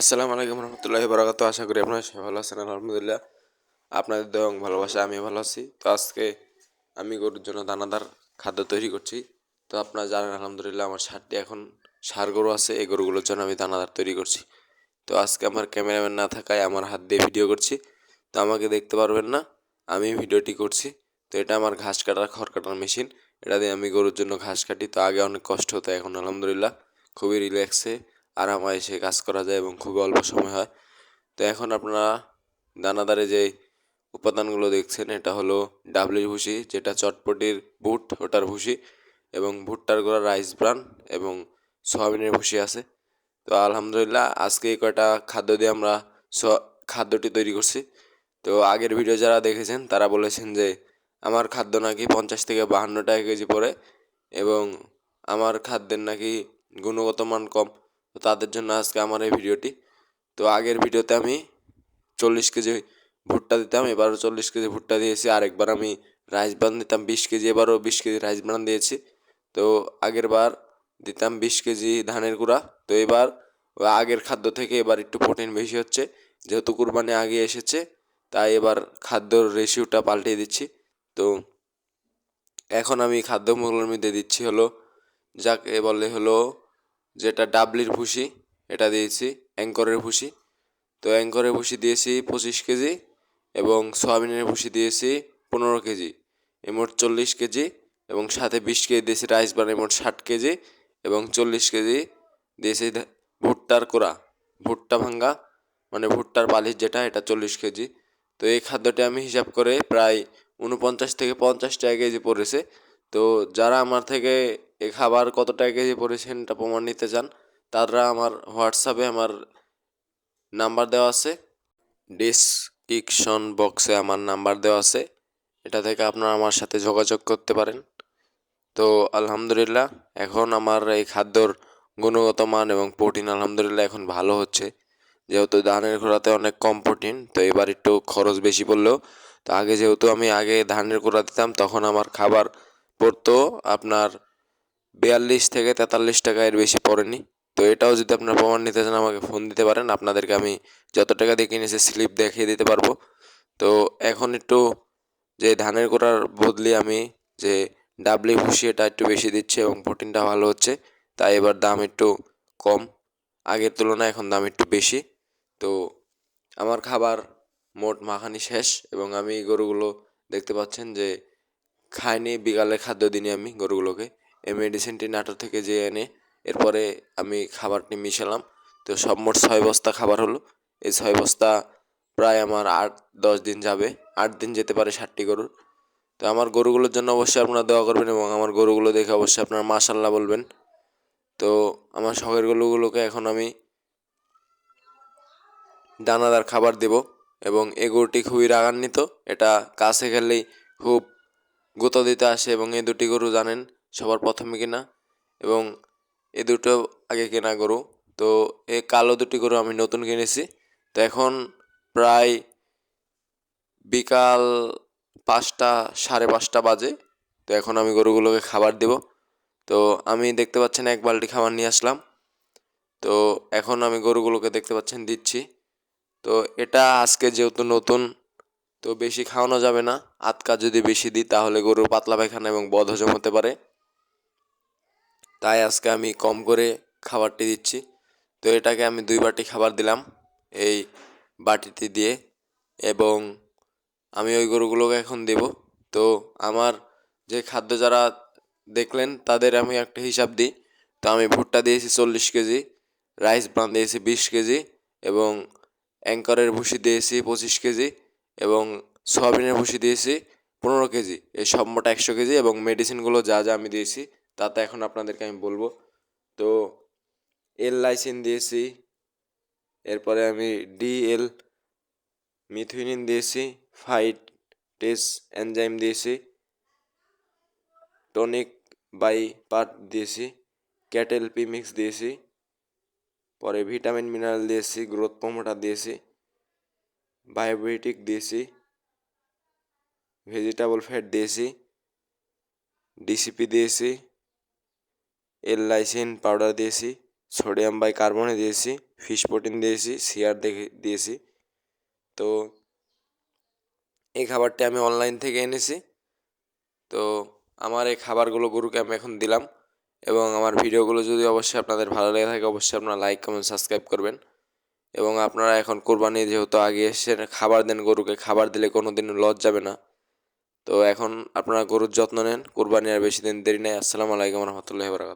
আসসালামু আলাইকুম রহমতুল্লাহ বরাকাত আশা করি আপনারা সবাই ভালো আছেন, আলহামদুলিল্লাহ। আপনাদের এবং ভালোবাসা আমি ভালো আছি। তো আজকে আমি গরুর জন্য দানাদার খাদ্য তৈরি করছি। তো আপনারা জানেন, আলহামদুলিল্লাহ আমার ষাটটি এখন সার গরু আছে, এই গরুগুলোর জন্য আমি দানাদার তৈরি করছি। তো আজকে আমার ক্যামেরাম্যান না থাকায় আমার হাত দিয়ে ভিডিও করছি। তো আমাকে দেখতে পারবেন না, আমি ভিডিওটি করছি। তো এটা আমার ঘাস কাটার খড় কাটার মেশিন। এটা দিয়ে আমি গরুর জন্য ঘাস কাটি। তো আগে অনেক কষ্ট হতো, এখন আলহামদুলিল্লাহ খুবই রিল্যাক্সে আরামায় এসে কাজ করা যায় এবং খুবই অল্প সময় হয়। তো এখন আপনারা দানাদারে যে উপাদানগুলো দেখছেন, এটা হলো ডাবলির ভুসি, যেটা চটপটির বুট, ওটার ভুসি এবং ভুট্টার গোড়া রাইস ব্রান এবং সয়াবিনের ভুসি আছে। তো আলহামদুলিল্লাহ, আজকে এই কয়টা খাদ্য দিয়ে আমরা স, খাদ্যটি তৈরি করছি। তো আগের ভিডিও যারা দেখেছেন, তারা বলেছেন যে, আমার খাদ্য নাকি পঞ্চাশ থেকে বাহান্ন টাকা কেজি পড়ে এবং আমার খাদ্যের নাকি গুণগত মান কম। তো তাদের জন্য আজকে আমার এই ভিডিওটি। তো আগের ভিডিওতে আমি চল্লিশ কেজি ভুট্টা দিতাম, এবারও চল্লিশ কেজি ভুট্টা দিয়েছি, আরেকবার আমি রাইস ব্রান দিতাম বিশ কেজি, এবারও বিশ কেজি রাইস ব্রান দিয়েছি। তো আগের বার দিতাম বিশ কেজি ধানের গুঁড়া, তো এবার আগের খাদ্য থেকে এবার একটু প্রোটিন বেশি হচ্ছে, যেহেতু কুরবানি আগে এসেছে, তাই এবার খাদ্যর রেশিওটা পাল্টিয়ে দিচ্ছি। তো এখন আমি খাদ্য মূল্যের মধ্যে দিচ্ছি হলো, যাকে বলে হলো যেটা ডাবলির ভুসি, এটা দিয়েছি, অ্যাঙ্করের ভুসি। তো অ্যাঙ্করের ভুসি দিয়েছি পঁচিশ কেজি এবং সয়াবিনের ভুসি দিয়েছি পনেরো কেজি। মোট চল্লিশ কেজি এবং সাথে বিশ কেজি দিয়েছি রাইস বান মোট ষাট কেজি এবং চল্লিশ কেজি দিয়েছি ভুট্টার কোড়া। ভুট্টা ভাঙ্গা মানে ভুট্টার বালিশ যেটা, এটা চল্লিশ কেজি। তো এই খাদ্যটি আমি হিসাব করে প্রায় উনপঞ্চাশ থেকে পঞ্চাশ টাকা কেজি পড়েছে। তো যারা আমার থেকে এ খাবার কত টাকা কেজি পড়েছেন এটা প্রমাণ নিতে চান। তারা আমার হোয়াটসঅ্যাপে আমার নাম্বার দেওয়া আছে। ডিসক্রিপশন বক্সে আমার নাম্বার দেওয়া আছে। এটা থেকে আপনারা আমার সাথে যোগাযোগ করতে পারেন। তো আলহামদুলিল্লাহ, এখন আমার এই খাদ্যর গুণগত মান এবং প্রোটিন আলহামদুলিল্লাহ এখন ভালো হচ্ছে। যেহেতু ধানের গোড়াতে অনেক কম প্রোটিন, তো এবার একটু খরচ বেশি পড়লেও তো আগে যেহেতু আমি আগে ধানের গোড়া দিতাম, তখন আমার খাবার পড়তো। আপনার বিয়াল্লিশ থেকে তেতাল্লিশ টাকা এর বেশি পড়েনি। তো এটাও যদি আপনারা প্রমাণ নিতে চান, আমাকে ফোন দিতে পারেন। আপনাদেরকে আমি যত টাকা দিয়ে কিনেছি স্লিপ দেখিয়ে দিতে পারব। তো এখন একটু যে ধানের গোড়ার বদলি আমি, যে ডাবলি ভুসি এটা একটু বেশি দিচ্ছে এবং প্রোটিনটা ভালো হচ্ছে, তাই এবার দাম একটু কম। আগের তুলনায় এখন দাম একটু বেশি। তো আমার খাবার মোট মাখানি শেষ এবং আমি গরুগুলো দেখতে পাচ্ছেন যে খাইনি, বিকালে খাদ্য দিইনি আমি গরুগুলোকে। মেডিসিনটি নাটোর থেকে যেয়ে এনে এরপরে আমি খাবারটি মিশালাম। তো সব মোট ছয় বস্তা খাবার হলো। এই ছয় বস্তা প্রায় আমার আট, দশ দিন যাবে। আট দিন যেতে পারে ষাটটি গরুর। তো আমার গরুগুলোর জন্য অবশ্যই আপনারা দোয়া করবেন এবং আমার গরুগুলো দেখে অবশ্যই আপনারা মাশাল্লাহ বলবেন। তো আমার শখের গরুগুলোকে এখন আমি দানাদার খাবার দেব এবং এ গরুটি খুবই রাগান্বিত। এটা কাছে খেললেই খুব গুঁতো দিতে আসে এবং এই দুটি গরু জানেন সবার প্রথমে কিনা এবং এ দুটো আগে কেনা গরু। তো এই কালো দুটি গরু আমি নতুন কিনেছি। তো এখন প্রায় বিকাল পাঁচটা, সাড়ে পাঁচটা বাজে। তো এখন আমি গরুগুলোকে খাবার দেব। তো আমি দেখতে পাচ্ছেন এক বালতি খাবার নিয়ে আসলাম। তো এখন আমি গরুগুলোকে দেখতে পাচ্ছেন দিচ্ছি। তো এটা আজকে যেহেতু নতুন, তো বেশি খাওয়ানো যাবে না। আতকা যদি বেশি দিই তাহলে গরুর পাতলা পায়খানা এবং বদহজম হতে পারে। তাই আজকে আমি কম করে খাবারটি দিচ্ছি। তো এটাকে আমি দুই বাটি খাবার দিলাম এই বাটিটি দিয়ে এবং আমি ওই গরুগুলোকে এখন দেব। তো আমার যে খাদ্য যারা দেখলেন তাদের আমি একটা হিসাব দিই। তো আমি ভুট্টা দিয়েছি চল্লিশ কেজি, রাইস ব্রান দিয়েছি বিশ কেজি এবং অ্যাঙ্করের ভুসি দিয়েছি পঁচিশ কেজি এবং সয়াবিনের ভুসি দিয়েছি পনেরো কেজি। এই সব মোটা একশো কেজি এবং মেডিসিনগুলো যা যা আমি দিয়েছি তা তো এখন আপনাদেরকে আমি বলব। তো এল লাইসিন দিয়েছি, এরপরে আমি ডিএল মিথুইনিন দিয়েছি ফাইট টেস এনজাইম দিয়েছি টনিক বাই পার্ট দিয়েছি ক্যাটেল পি মিক্স দিয়েছি, পরে ভিটামিন মিনারেল দিয়েছি গ্রোথ প্রমোটার দিয়েছি বায়োবিটিক দিয়েছি ভেজিটেবল ফ্যাট দিয়েছি ডিসিপি দিয়েছি এল লাইসিন পাউডার দিয়েছি, সোডিয়াম বাই কার্বনে দিয়েছি, ফিশ প্রোটিন দিয়েছি সিয়ার দেখে দিয়েছি। তো এই খাবারটি আমি অনলাইন থেকে এনেছি। তো আমার এই খাবারগুলো গরুকে আমি এখন দিলাম এবং আমার ভিডিওগুলো যদি অবশ্যই আপনাদের ভালো লেগে থাকে, অবশ্যই আপনারা লাইক, কমেন্ট, সাবস্ক্রাইব করবেন। এবং আপনারা এখন কোরবানি যেহেতু আগে এসে খাবার দেন গরুকে, খাবার দিলে কোনো দিন লজ যাবে না। তো এখন আপনারা গরুর যত্ন নেন, কোরবানি আর বেশি দিন দেরি নেই। আসসালামু আলাইকুম রহমতুল্লাহ বরাকাত